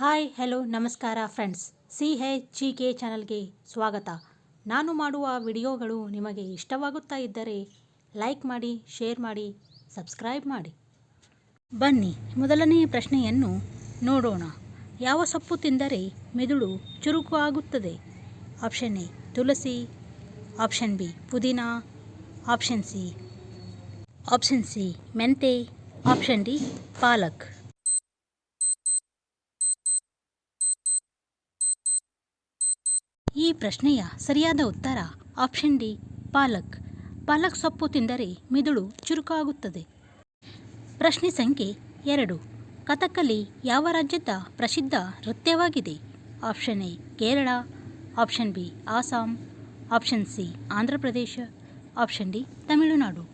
Hi, hello, ನಮಸ್ಕಾರ friends. ಸಿ ಹೇ ಜಿ ಕೆ ಚಾನಲ್ಗೆ ಸ್ವಾಗತ. ನಾನು ಮಾಡುವ ವಿಡಿಯೋಗಳು ನಿಮಗೆ ಇಷ್ಟವಾಗುತ್ತಾ ಇದ್ದರೆ ಲೈಕ್ ಮಾಡಿ, ಶೇರ್ ಮಾಡಿ, ಸಬ್ಸ್ಕ್ರೈಬ್ ಮಾಡಿ. ಬನ್ನಿ ಮೊದಲನೆಯ ಪ್ರಶ್ನೆಯನ್ನು ನೋಡೋಣ. ಯಾವ ಸೊಪ್ಪು ತಿಂದರೆ ಮೆದುಳು ಚುರುಕು ಆಗುತ್ತದೆ ಆಪ್ಷನ್ ಎ, ತುಳಸಿ. ಆಪ್ಷನ್ ಬಿ, ಪುದೀನ. ಆಪ್ಷನ್ ಸಿ ಆಪ್ಷನ್ ಸಿ, ಮೆಂತೆ. ಆಪ್ಷನ್ ಡಿ, ಪಾಲಕ್. ಈ ಪ್ರಶ್ನೆಯ ಸರಿಯಾದ ಉತ್ತರ ಆಪ್ಷನ್ ಡಿ, ಪಾಲಕ್. ಪಾಲಕ್ ಸೊಪ್ಪು ತಿಂದರೆ ಮಿದುಳು ಚುರುಕಾಗುತ್ತದೆ. ಪ್ರಶ್ನೆ ಸಂಖ್ಯೆ ಎರಡು. ಕಥಕ್ಕಲಿ ಯಾವ ರಾಜ್ಯದ ಪ್ರಸಿದ್ಧ ನೃತ್ಯವಾಗಿದೆ? Option A, Kerala. Option B, Assam. Option C, Andhra Pradesh. Option D, Tamil Nadu.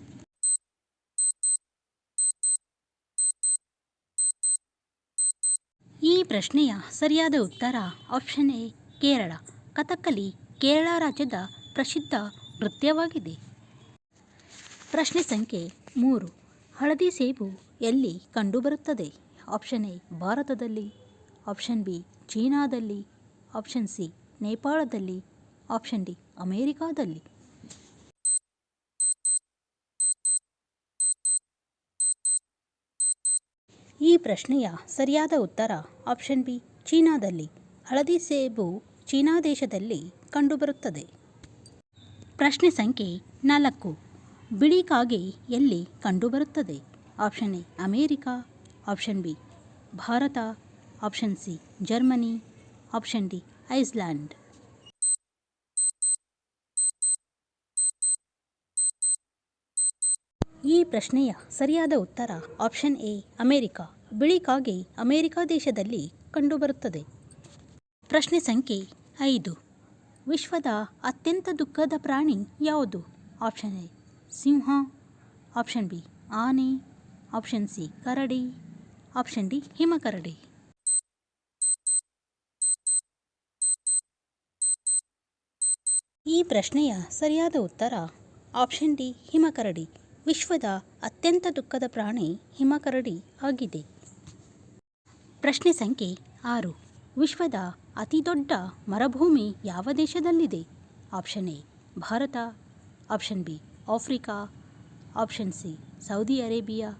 ಈ ಪ್ರಶ್ನೆಯ ಸರಿಯಾದ ಉತ್ತರ ಆಪ್ಷನ್ ಎ, ಕೇರಳ. ಕಥಕ್ಕಲಿ ಕೇರಳ ರಾಜ್ಯದ ಪ್ರಸಿದ್ಧ ನೃತ್ಯವಾಗಿದೆ. ಪ್ರಶ್ನೆ ಸಂಖ್ಯೆ ಮೂರು. ಹಳದಿ ಸೇಬು ಎಲ್ಲಿ ಕಂಡುಬರುತ್ತದೆ? ಆಪ್ಷನ್ ಎ, ಭಾರತದಲ್ಲಿ. ಆಪ್ಷನ್ ಬಿ, ಚೀನಾದಲ್ಲಿ. ಆಪ್ಷನ್ ಸಿ, ನೇಪಾಳದಲ್ಲಿ. ಆಪ್ಷನ್ ಡಿ, ಅಮೇರಿಕಾದಲ್ಲಿ. ಈ ಪ್ರಶ್ನೆಯ ಸರಿಯಾದ ಉತ್ತರ ಆಪ್ಷನ್ ಬಿ, ಚೀನಾದಲ್ಲಿ. ಹಳದಿ ಸೇಬು ಚೀನಾ ದೇಶದಲ್ಲಿ ಕಂಡುಬರುತ್ತದೆ. ಪ್ರಶ್ನೆ ಸಂಖ್ಯೆ ನಾಲ್ಕು. ಬಿಳಿ ಕಾಗೆ ಎಲ್ಲಿ ಕಂಡುಬರುತ್ತದೆ? Option A, America. Option B, Bharat. Option C, Germany. Option D, Iceland. ಈ ಪ್ರಶ್ನೆಯ ಸರಿಯಾದ ಉತ್ತರ ಆಪ್ಷನ್ ಎ, ಅಮೇರಿಕಾ. ಬಿಳಿ ಕಾಗೆ ಅಮೇರಿಕಾ ದೇಶದಲ್ಲಿ ಕಂಡುಬರುತ್ತದೆ. ಪ್ರಶ್ನೆ ಸಂಖ್ಯೆ ಐದು. ವಿಶ್ವದ ಅತ್ಯಂತ ದುಃಖದ ಪ್ರಾಣಿ ಯಾವುದು? ಆಪ್ಷನ್ ಎ, ಸಿಂಹ. ಆಪ್ಷನ್ ಬಿ, ಆನೆ. ಆಪ್ಷನ್ ಸಿ, ಕರಡಿ. ಆಪ್ಷನ್ ಡಿ, ಹಿಮಕರಡಿ. ಈ ಪ್ರಶ್ನೆಯ ಸರಿಯಾದ ಉತ್ತರ ಆಪ್ಷನ್ ಡಿ, ಹಿಮಕರಡಿ. ವಿಶ್ವದ ಅತ್ಯಂತ ದುಃಖದ ಪ್ರಾಣಿ ಹಿಮಕರಡಿ ಆಗಿದೆ. ಪ್ರಶ್ನೆ ಸಂಖ್ಯೆ ಆರು. ವಿಶ್ವದ ಅತಿದೊಡ್ಡ ಮರಭೂಮಿ ಯಾವ ದೇಶದಲ್ಲಿದೆ? Option A, Bharat. Option B, Africa. Option C, Saudi Arabia.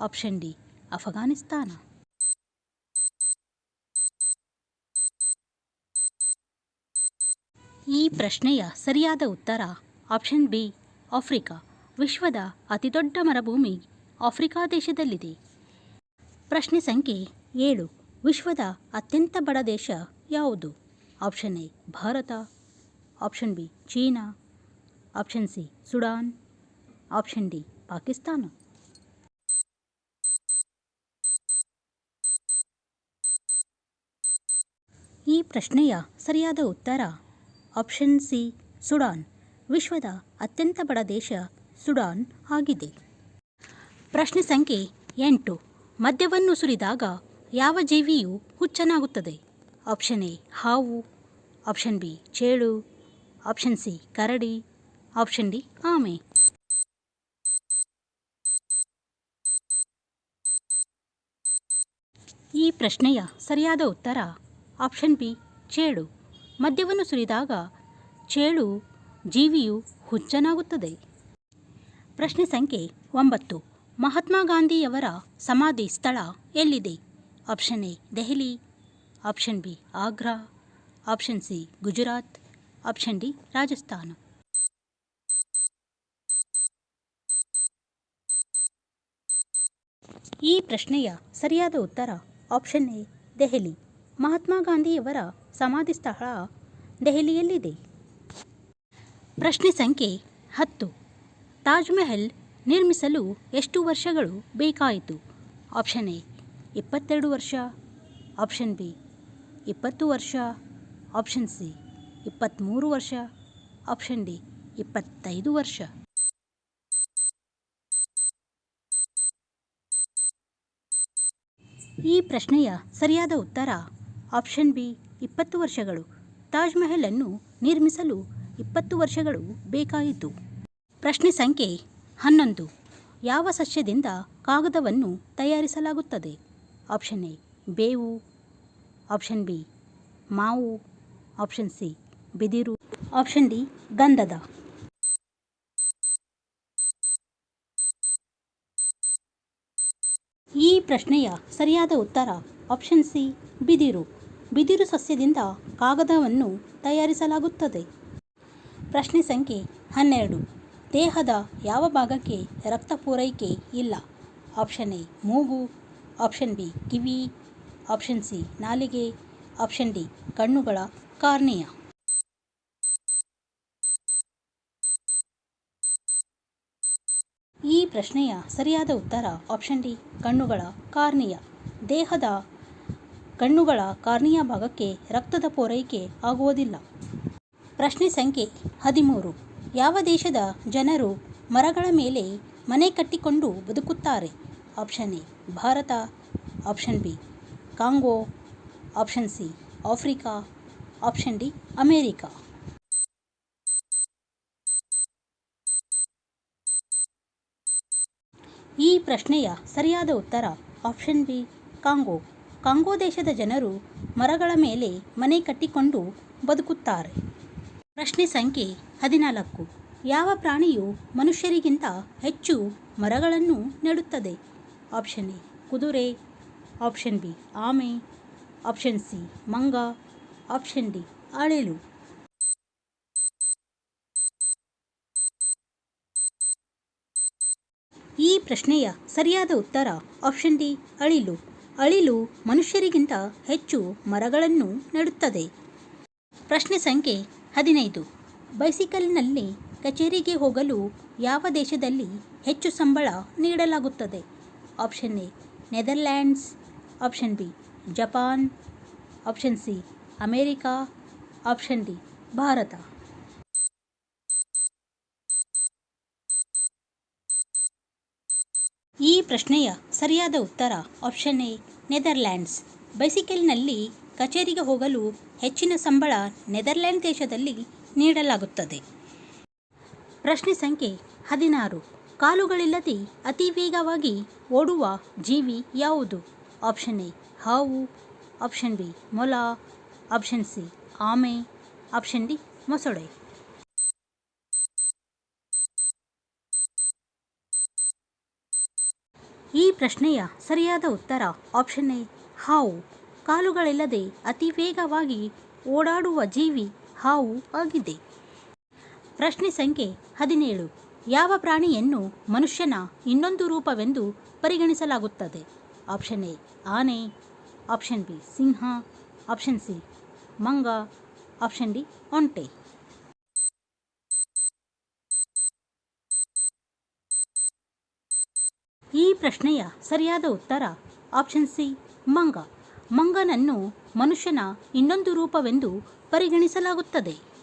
Option D, Afghanistan. ಈ ಪ್ರಶ್ನೆಯ ಸರಿಯಾದ ಉತ್ತರ ಆಪ್ಷನ್ ಬಿ, ಆಫ್ರಿಕಾ. ವಿಶ್ವದ ಅತಿದೊಡ್ಡ ಮರಭೂಮಿ ಆಫ್ರಿಕಾ ದೇಶದಲ್ಲಿದೆ. ಪ್ರಶ್ನೆ ಸಂಖ್ಯೆ ಏಳು. ವಿಶ್ವದ ಅತ್ಯಂತ ಬಡ ದೇಶ ಯಾವುದು? Option A, Bharat. Option B, China. Option C, Sudan. Option D, Pakistan. ಈ ಪ್ರಶ್ನೆಯ ಸರಿಯಾದ ಉತ್ತರ ಆಪ್ಷನ್ ಸಿ, ಸುಡಾನ್. ವಿಶ್ವದ ಅತ್ಯಂತ ಬಡ ದೇಶ ಸುಡಾನ್ ಆಗಿದೆ. ಪ್ರಶ್ನೆ ಸಂಖ್ಯೆ ಎಂಟು. ಮದ್ಯವನ್ನು ಸುರಿದಾಗ ಯಾವ ಜೀವಿಯು ಹುಚ್ಚನಾಗುತ್ತದೆ? ಆಪ್ಷನ್ ಎ, ಹಾವು. ಆಪ್ಷನ್ ಬಿ, ಚೇಳು. ಆಪ್ಷನ್ ಸಿ, ಕರಡಿ. ಆಪ್ಷನ್ ಡಿ, ಆಮೆ. ಈ ಪ್ರಶ್ನೆಯ ಸರಿಯಾದ ಉತ್ತರ, ಆಪ್ಷನ್ ಬಿ, ಚೇಳು. ಮದ್ಯವನ್ನು ಸುರಿದಾಗ ಚೇಳು ಜೀವಿಯು ಹುಚ್ಚನಾಗುತ್ತದೆ. ಪ್ರಶ್ನೆ ಸಂಖ್ಯೆ ಒಂಬತ್ತು. ಮಹಾತ್ಮ ಗಾಂಧಿಯವರ ಸಮಾಧಿ ಸ್ಥಳ ಎಲ್ಲಿದೆ? Option A Delhi option B Agra option C Gujarat option D Rajasthan ಈ ಪ್ರಶ್ನೆಯ ಸರಿಯಾದ ಉತ್ತರ ಆಪ್ಷನ್ ಎ ದೆಹಲಿ ಮಹಾತ್ಮ ಗಾಂಧಿಯವರ ಸಮಾಧಿ ಸ್ಥಳ ದೆಹಲಿಯಲ್ಲಿದೆ. ಪ್ರಶ್ನೆ ಸಂಖ್ಯೆ ಹತ್ತು. ತಾಜ್ ಮಹಲ್ ನಿರ್ಮಿಸಲು ಎಷ್ಟು ವರ್ಷಗಳು ಬೇಕಾಯಿತು? ಆಪ್ಷನ್ ಎ ಇಪ್ಪತ್ತೆರಡು ವರ್ಷ ಆಪ್ಷನ್ ಬಿ ಇಪ್ಪತ್ತು ವರ್ಷ ಆಪ್ಷನ್ ಸಿ ಇಪ್ಪತ್ತ್ಮೂರು ವರ್ಷ ಆಪ್ಷನ್ ಡಿ ಇಪ್ಪತ್ತೈದು ವರ್ಷ. ಈ ಪ್ರಶ್ನೆಯ ಸರಿಯಾದ ಉತ್ತರ ಆಪ್ಷನ್ ಬಿ ಇಪ್ಪತ್ತು ವರ್ಷಗಳು. ತಾಜ್ ಅನ್ನು ನಿರ್ಮಿಸಲು ಇಪ್ಪತ್ತು ವರ್ಷಗಳು ಬೇಕಾಯಿತು. ಪ್ರಶ್ನೆ ಸಂಖ್ಯೆ ಹನ್ನೊಂದು. ಯಾವ ಸಸ್ಯದಿಂದ ಕಾಗದವನ್ನು ತಯಾರಿಸಲಾಗುತ್ತದೆ? ಆಪ್ಷನ್ ಎ ಬೇವು. ಆಪ್ಷನ್ ಬಿ ಮಾವು. ಆಪ್ಷನ್ ಸಿ ಬಿದಿರು. ಆಪ್ಷನ್ ಡಿ ಗಂಧದ. ಈ ಪ್ರಶ್ನೆಯ ಸರಿಯಾದ ಉತ್ತರ ಆಪ್ಷನ್ ಸಿ ಬಿದಿರು. ಬಿದಿರು ಸಸ್ಯದಿಂದ ಕಾಗದವನ್ನು ತಯಾರಿಸಲಾಗುತ್ತದೆ. ಪ್ರಶ್ನೆ ಸಂಖ್ಯೆ ಹನ್ನೆರಡು, ದೇಹದ ಯಾವ ಭಾಗಕ್ಕೆ ರಕ್ತ ಪೂರೈಕೆ ಇಲ್ಲ? ಆಪ್ಷನ್ ಎ ಮೂಗು. ಆಪ್ಷನ್ ಬಿ, ಕಿವಿ, ಆಪ್ಷನ್ ಸಿ, ನಾಲಿಗೆ, ಆಪ್ಷನ್ ಡಿ, ಕಣ್ಣುಗಳ ಕಾರ್ನಿಯ. ಈ ಪ್ರಶ್ನೆಯ ಸರಿಯಾದ ಉತ್ತರ ಆಪ್ಷನ್ ಡಿ, ಕಣ್ಣುಗಳ ಕಾರ್ನಿಯ. ದೇಹದ ಕಣ್ಣುಗಳ ಕಾರ್ನಿಯ ಭಾಗಕ್ಕೆ ರಕ್ತದ ಪೂರೈಕೆ ಆಗುವುದಿಲ್ಲ. ಪ್ರಶ್ನೆ ಸಂಖ್ಯೆ ಹದಿಮೂರು. ಯಾವ ದೇಶದ ಜನರು ಮರಗಳ ಮೇಲೆ ಮನೆ ಕಟ್ಟಿಕೊಂಡು ಬದುಕುತ್ತಾರೆ? Option A Bharat option B, Congo option C, Africa option D, America. ಈ ಪ್ರಶ್ನೆಯ ಸರಿಯಾದ ಉತ್ತರ ಆಪ್ಷನ್ ಬಿ, ಕಾಂಗೋ. ಕಾಂಗೋ ದೇಶದ ಜನರು ಮರಗಳ ಮೇಲೆ ಮನೆ ಕಟ್ಟಿಕೊಂಡು ಬದುಕುತ್ತಾರೆ. ಪ್ರಶ್ನೆ ಸಂಖ್ಯೆ ಹದಿನಾಲ್ಕು. ಯಾವ ಪ್ರಾಣಿಯು ಮನುಷ್ಯರಿಗಿಂತ ಹೆಚ್ಚು ಮರಗಳನ್ನು ನೆಡುತ್ತದೆ? ಆಪ್ಷನ್ ಎ ಕುದುರೆ ಆಪ್ಷನ್ ಬಿ ಆಮೆ ಆಪ್ಷನ್ ಸಿ ಮಂಗ ಆಪ್ಷನ್ ಡಿ ಅಳಿಲು ಈ ಪ್ರಶ್ನೆಯ ಸರಿಯಾದ ಉತ್ತರ ಆಪ್ಷನ್ ಡಿ ಅಳಿಲು. ಅಳಿಲು ಮನುಷ್ಯರಿಗಿಂತ ಹೆಚ್ಚು ಮರಗಳನ್ನು ನೆಡುತ್ತದೆ. ಪ್ರಶ್ನೆ ಸಂಖ್ಯೆ ಹದಿನೈದು. ಬೈಸಿಕಲ್ನಲ್ಲಿ ಕಚೇರಿಗೆ ಹೋಗಲು ಯಾವ ದೇಶದಲ್ಲಿ ಹೆಚ್ಚು ಸಂಬಳ ನೀಡಲಾಗುತ್ತದೆ? Option A Netherlands option B Japan option C America option D Bharat ಈ ಪ್ರಶ್ನೆಯ ಸರಿಯಾದ ಉತ್ತರ ಆಪ್ಷನ್ ಎ ನೆದರ್ಲ್ಯಾಂಡ್ಸ್ ಬೈಸಿಕಲ್ನಲ್ಲಿ ಕಚೇರಿಗೆ ಹೋಗಲು ಹೆಚ್ಚಿನ ಸಂಬಳ ನೆದರ್ಲ್ಯಾಂಡ್ ದೇಶದಲ್ಲಿ ನೀಡಲಾಗುತ್ತದೆ. ಪ್ರಶ್ನೆ ಸಂಖ್ಯೆ ಹದಿನಾರು. ಕಾಲುಗಳಿಲ್ಲದೆ ಅತಿ ವೇಗವಾಗಿ ಓಡುವ ಜೀವಿ ಯಾವುದು? ಆಪ್ಷನ್ ಎ ಹಾವು. ಆಪ್ಷನ್ ಬಿ ಮೊಲ. ಆಪ್ಷನ್ ಸಿ ಆಮೆ. ಆಪ್ಷನ್ ಡಿ ಮೊಸಳೆ. ಈ ಪ್ರಶ್ನೆಯ ಸರಿಯಾದ ಉತ್ತರ ಆಪ್ಷನ್ ಎ ಹಾವು. ಕಾಲುಗಳಿಲ್ಲದೆ ಅತಿ ವೇಗವಾಗಿ ಓಡಾಡುವ ಜೀವಿ ಹಾವು ಆಗಿದೆ. ಪ್ರಶ್ನೆ ಸಂಖ್ಯೆ ಹದಿನೇಳು. ಯಾವ ಪ್ರಾಣಿಯನ್ನು ಮನುಷ್ಯನ ಇನ್ನೊಂದು ರೂಪವೆಂದು ಪರಿಗಣಿಸಲಾಗುತ್ತದೆ? ಆಪ್ಷನ್ ಎ, ಆನೆ. ಆಪ್ಷನ್ ಬಿ, ಸಿಂಹ. ಆಪ್ಷನ್ ಸಿ, ಮಂಗ. ಆಪ್ಷನ್ ಡಿ, ಒಂಟೆ. ಈ ಪ್ರಶ್ನೆಯ ಸರಿಯಾದ ಉತ್ತರ ಆಪ್ಷನ್ ಸಿ, ಮಂಗ. ಮಂಗನನ್ನು ಮನುಷ್ಯನ ಇನ್ನೊಂದು ರೂಪವೆಂದು ಪರಿಗಣಿಸಲಾಗುತ್ತದೆ.